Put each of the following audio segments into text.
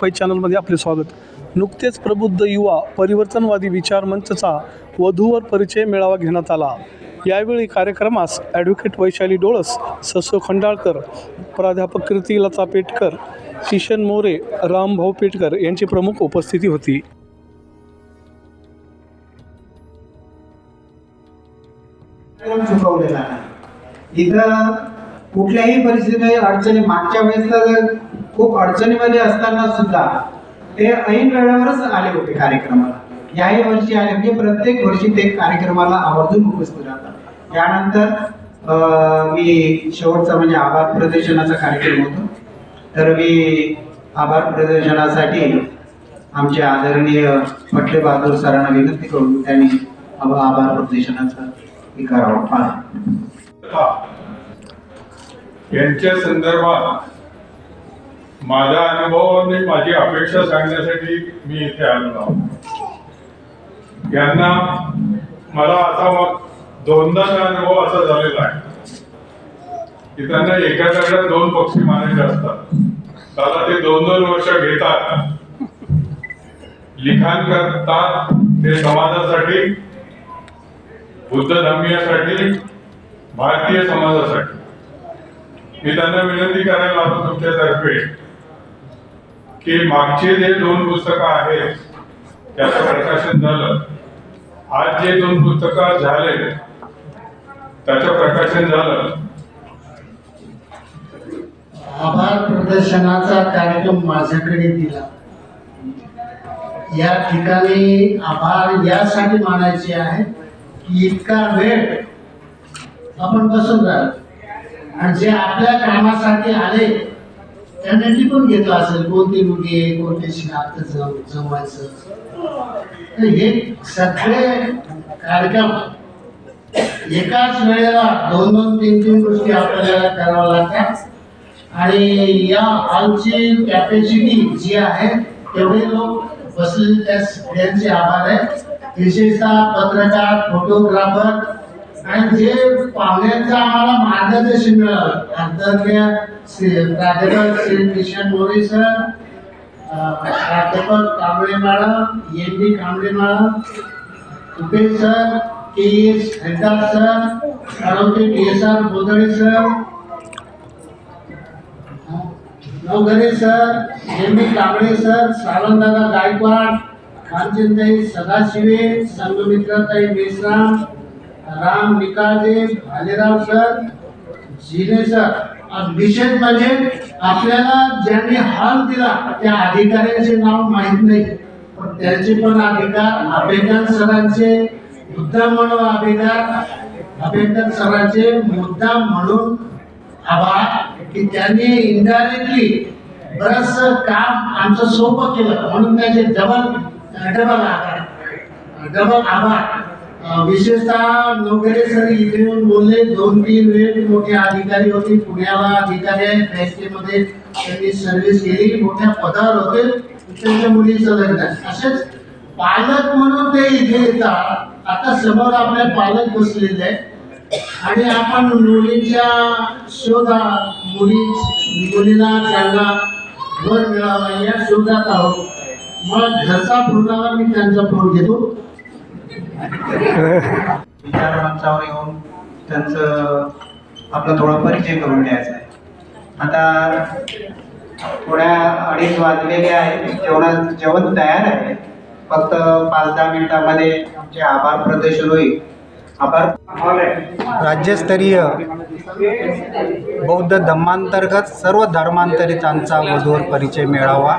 Five चॅनलमध्ये आपले स्वागत. नुकतेच प्रबुद्ध युवा परिवर्तनवादी विचार मंचचा वधूवर परिचय मेळावा घेण्यात आला. यावेळी कार्यक्रमास ॲडव्होकेट वैशाली डोळस ससो खंडाळकर प्राध्यापक कीर्ती लता पेटकर किशन मोरे रामभाऊ पेटकर यांची प्रमुख उपस्थिती होती. इथं कुठल्याही परिस्थितीत अडचणी मागच्या वेळेस खूप अडचणीमध्ये असताना सुद्धा ते ऐन वेळेवरच आले होते कार्यक्रमाला. याही वर्षी आले म्हणजे प्रत्येक वर्षी ते कार्यक्रमाला आवर्जून उपस्थित राहतात. त्यानंतर मी शेवटचा म्हणजे आभार प्रदर्शनाचा कार्यक्रम होतो. तर मी आभार प्रदर्शनासाठी आमचे आदरणीय पटले बहादूर सरांना विनंती करून त्यांनी आभार प्रदर्शनाचा हे करावं यांच्या संदर्भात माझा अनुभव आणि माझी अपेक्षा सांगण्यासाठी मी इथे आलो यांना मला आता मग दोनदा अनुभव असा झालेला आहे की त्यांना एका जागेत दोन पक्षी मारायचे असतात. त्याला ते दोन दोन वर्ष घेतात. लिखाण करतात. ते समाजासाठी बुद्ध धर्मीयासाठी भारतीय समाजासाठी. मी त्यांना विनंती करायला लावतो तुमच्यातर्फे. की मागचे जे दोन पुस्तकं आहेत त्याचं प्रकाशन झालं. आज जे दोन पुस्तकं झाले त्याचं प्रकाशन झालं. आभार प्रदर्शनाचा कार्यक्रम माझ्याकडे दिला. या ठिकाणी आभार यासाठी मानायचे आहे की इतका वेळ आपण बसून राहिलो. आणि जे आपल्या कामासाठी आले त्यांनी पण घेतलं असेल कोणती मुली आहे कोणते नातं जम जमवायचं. तर हे सगळे कार्यक्रम एकाच वेळेला दोन दोन तीन तीन गोष्टी आपल्याला कराव्या लागतात. आणि या हॉलची कॅपॅसिटी जी आहे तेवढे लोक बसलेले त्या सगळ्यांचे आभार आहे विशेषतः पत्रकार फोटोग्राफर आणि जे पाहुण्यांचं आम्हाला मार्गदर्शन मिळालं आदरणीय प्राध्यापक श्री किशन मोरे सर प्राध्यापक Kamble madam M D Kamble madam Tupe sir K S Haridas sir आरोग्य T S R Bodale sir Navghare sir M D Kamble sir सावंतदादा Gaikwad कांचनताई सदाशिवे संघमित्रताई मेश्राम राम निकाळजे भालेराव सर जिने सर. आणि विशेष म्हणजे आपल्याला ज्यांनी हाल दिला त्या अधिकाऱ्यांचे नाव माहीत नाही. पण त्यांचे पण अधिकार आंबेडकर सरांचे मुद्दाम म्हणून आंबेडकर आंबेडकर सरांचे मुद्दाम म्हणून आभार की त्यांनी इनडायरेक्टली बरस काम आमचं सोपं केलं. म्हणून त्याचे डबल डबल आभार. डबल आभार. विशेषतः नवघरे सर इथे येऊन बोलले. दोन तीन वेळ मोठे अधिकारी होते. पुण्याला अधिकारी आहेत. बँकेमध्ये त्यांनी सर्व्हिस केली. मोठ्या पदावर होते. त्यांच्या मुलीचं लग्न. असेच पालक म्हणून ते इथे येतात. आता समोर आपले पालक बसलेले आहेत. आणि आपण मुलीच्या शोधा मुली मुलीला त्यांना वर मिळावा या शोधात आहोत. मग घरचा फोनाला मी त्यांचा फोन घेतो. विचार मंचावर येऊन त्यांचं आपला थोडा परिचय करून द्यायचा आहे. आता थोड्या अडीच वाजलेले आहेत जेवणा जेवण तयार आहे. फक्त पाच दहा मिनिटामध्ये आमचे आभार प्रदर्शन होईल. आभार. राज्यस्तरीय बौद्ध धम्मांतर्गत सर्व धर्मांतरितांचा वधूवर परिचय मिळावा.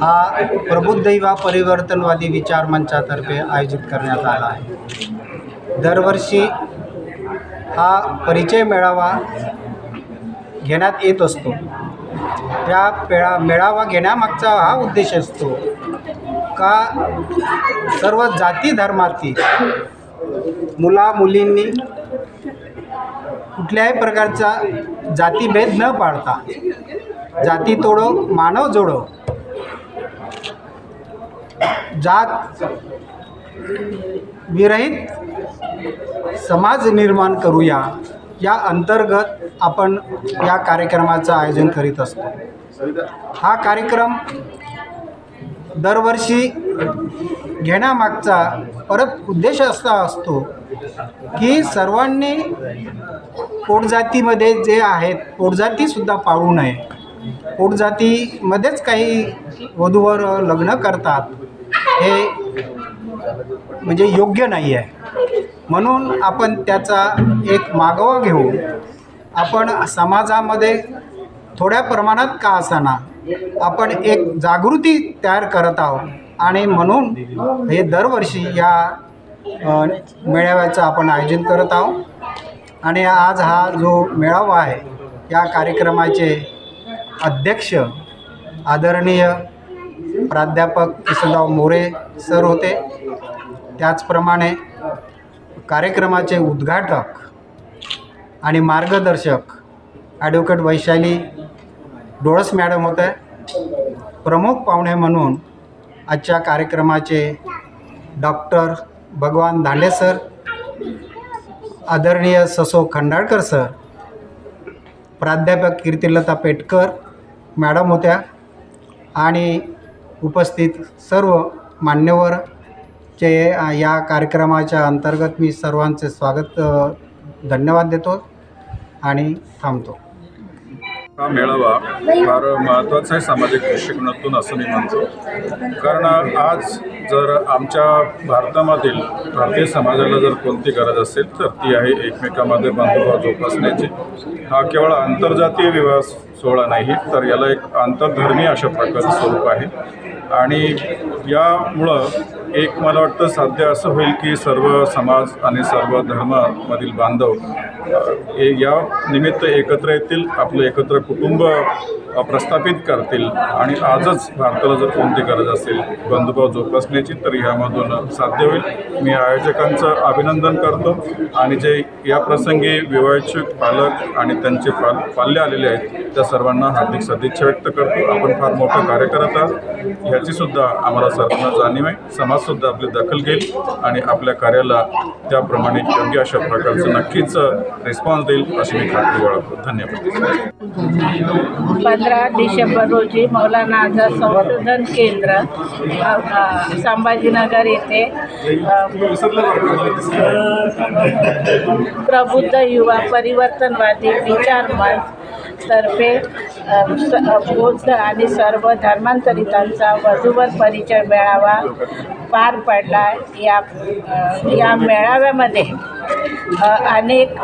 हा प्रबुद्धैवा परिवर्तनवादी विचार मंचातर्फे आयोजित करण्यात आला आहे. दरवर्षी हा परिचय मेळावा घेण्यात येत असतो. त्या पेळा मेळावा घेण्यामागचा हा उद्देश असतो का सर्व जाती धर्मातील मुला मुलींनी कुठल्याही प्रकारचा जातीभेद न पाळता जाती तोडो मानव जोडो जात विरहित समाज निर्माण करूया या अंतर्गत आपण या कार्यक्रमाचं आयोजन करीत असतो. हा कार्यक्रम दरवर्षी घेण्यामागचा परत उद्देश असा असतो की सर्वांनी पोटजातीमध्ये जे आहेत पोटजातीसुद्धा पाळू नये. पोटजातीमध्येच काही वधूवर लग्न करतात. हे म्हणजे योग्य नाही आहे. म्हणून आपण त्याचा एक मागोवा घेऊन आपण समाजामध्ये थोड्या प्रमाणात का असताना आपण एक जागृती तयार करत आहोत. आणि म्हणून हे दरवर्षी या मेळाव्याचं आपण आयोजन करत आहोत. आणि आज हा जो मेळावा आहे या कार्यक्रमाचे अध्यक्ष आदरणीय प्राध्यापक किशनराव मोरे सर होते. त्याचप्रमाणे कार्यक्रमाचे उद्घाटक आणि मार्गदर्शक ॲडव्होकेट वैशाली डोळस मॅडम होते. प्रमुख पाहुणे म्हणून आजच्या कार्यक्रमाचे डॉक्टर भगवान धांडे सर आदरणीय ससो खंडाळकर सर प्राध्यापक कीर्तिलता पेटकर मॅडम होत्या आणि उपस्थित सर्व मान्यवरचे चे या कार्यक्रमाच्या अंतर्गत मी सर्वांचे स्वागत धन्यवाद देतो आणि थांबतो. हा मेळावा फार महत्त्वाचा आहे सामाजिक दृष्टिकोनातून असं मी म्हणतो. कारण आज जर आमच्या भारतामधील भारतीय समाजाला जर कोणती गरज असेल तर ती आहे एकमेकामध्ये बंधुभाव जोपासण्याची. हा केवळ आंतरजातीय विवाह सोहळा नाही तर याला एक आंतरधर्मीय अशा प्रकारचं स्वरूप आहे. आणि यामुळं एक मला वाटतं साध्य असं होईल की सर्व समाज आणि सर्व धर्मामधील बांधव हे या निमित्त एकत्र येतील. आपलं एकत्र कुटुंब प्रस्थापित करतील आणि आजच भारताला जर कोणती गरज असेल बंधुभाव जोपासण्याची तर ह्यामधून साध्य होईल. मी आयोजकांचं अभिनंदन करतो आणि जे या प्रसंगी विवाहित पालक आणि त्यांचे पाल पाल्य आलेले आहेत त्या सर्वांना हार्दिक सदिच्छा व्यक्त करतो. आपण फार मोठं कार्य करत आहात ह्याचीसुद्धा आम्हाला सर्वांना जाणीव आहे. समाजसुद्धा आपली दखल घेईल आणि आपल्या कार्याला त्याप्रमाणे योग्य अशा प्रकारचं नक्कीच रिस्पॉन्स देईल अशी मी खात्री बाळगतो. धन्यवाद. पंधरा डिसेंबर रोजी मौलाना आझाद संशोधन केंद्र संभाजीनगर येथे प्रबुद्ध युवा परिवर्तनवादी विचार मंच तर्फे स- बौद्ध आणि सर्व धर्मांतरितांचा वधूवर परिचय मिळावा. पार पडला या या मेळाव्यामध्ये. अनेक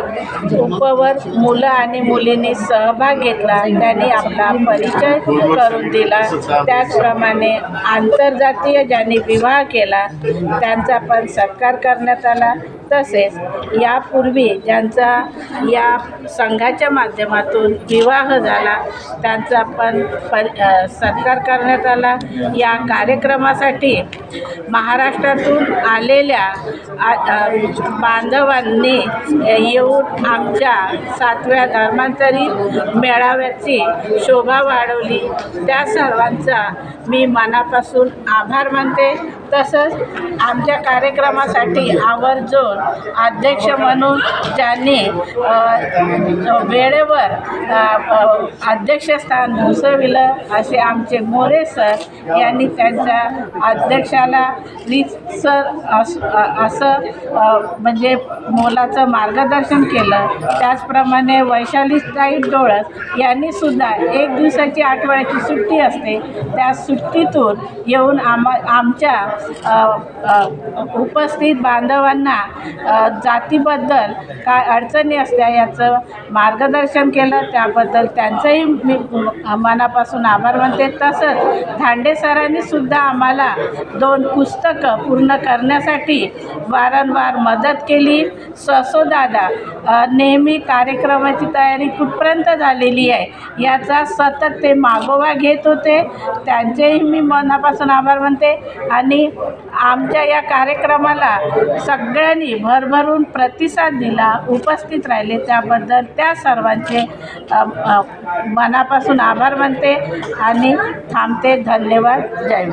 उपवर मुलं आणि मुलींनी सहभाग घेतला. त्यांनी आपला परिचय करून दिला. त्याचप्रमाणे आंतरजातीय ज्यांनी विवाह केला त्यांचा पण सत्कार करण्यात आला. तसेच यापूर्वी ज्यांचा या संघाच्या माध्यमातून विवाह झाला त्यांचा पण पर सत्कार करण्यात आला. या कार्यक्रमासाठी महाराष्ट्रातून आलेल्या बांधवांनी येऊन आमच्या सातव्या धर्मांतरित मेळाव्याची शोभा वाढवली. त्या सर्वांचा मी मनापासून आभार मानते. तसंच आमच्या कार्यक्रमासाठी आवर्जून अध्यक्ष म्हणून ज्यांनी वेळेवर अध्यक्षस्थान भूसविलं असे आमचे मोरे सर यांनी त्यांच्या अध्यक्षाला सर असं म्हणजे मोलाचं मार्गदर्शन केलं. त्याचप्रमाणे वैशाली वैशालीताई डोळस यांनीसुद्धा एक दिवसाची आठवड्याची सुट्टी असते. त्या सुट्टीतून येऊन आमा आमच्या उपस्थित बांधवांना जातीबद्दल काय अडचणी असल्या याचं मार्गदर्शन केलं. त्याबद्दल त्यांचंही मी मनापासून आभार मानते. तसंच धांडे सरांनीसुद्धा आम्हाला दोन पुस्तकं पुस्तकं पूर्ण करण्यासाठी वारंवार मदत केली. ससोदादा दादा नेहमी कार्यक्रमाची तयारी कुठपर्यंत झालेली आहे? याचा सतत ते मागोवा घेत होते. त्यांचेही मी मनापासून आभार मानते. आणि आमच्या या कार्यक्रमाला सगळ्यांनी भरभरून प्रतिसाद दिला उपस्थित राहिले. त्याबद्दल त्या सर्वांचे मनापासून आभार मानते. आणि थांबते. धन्यवाद. जय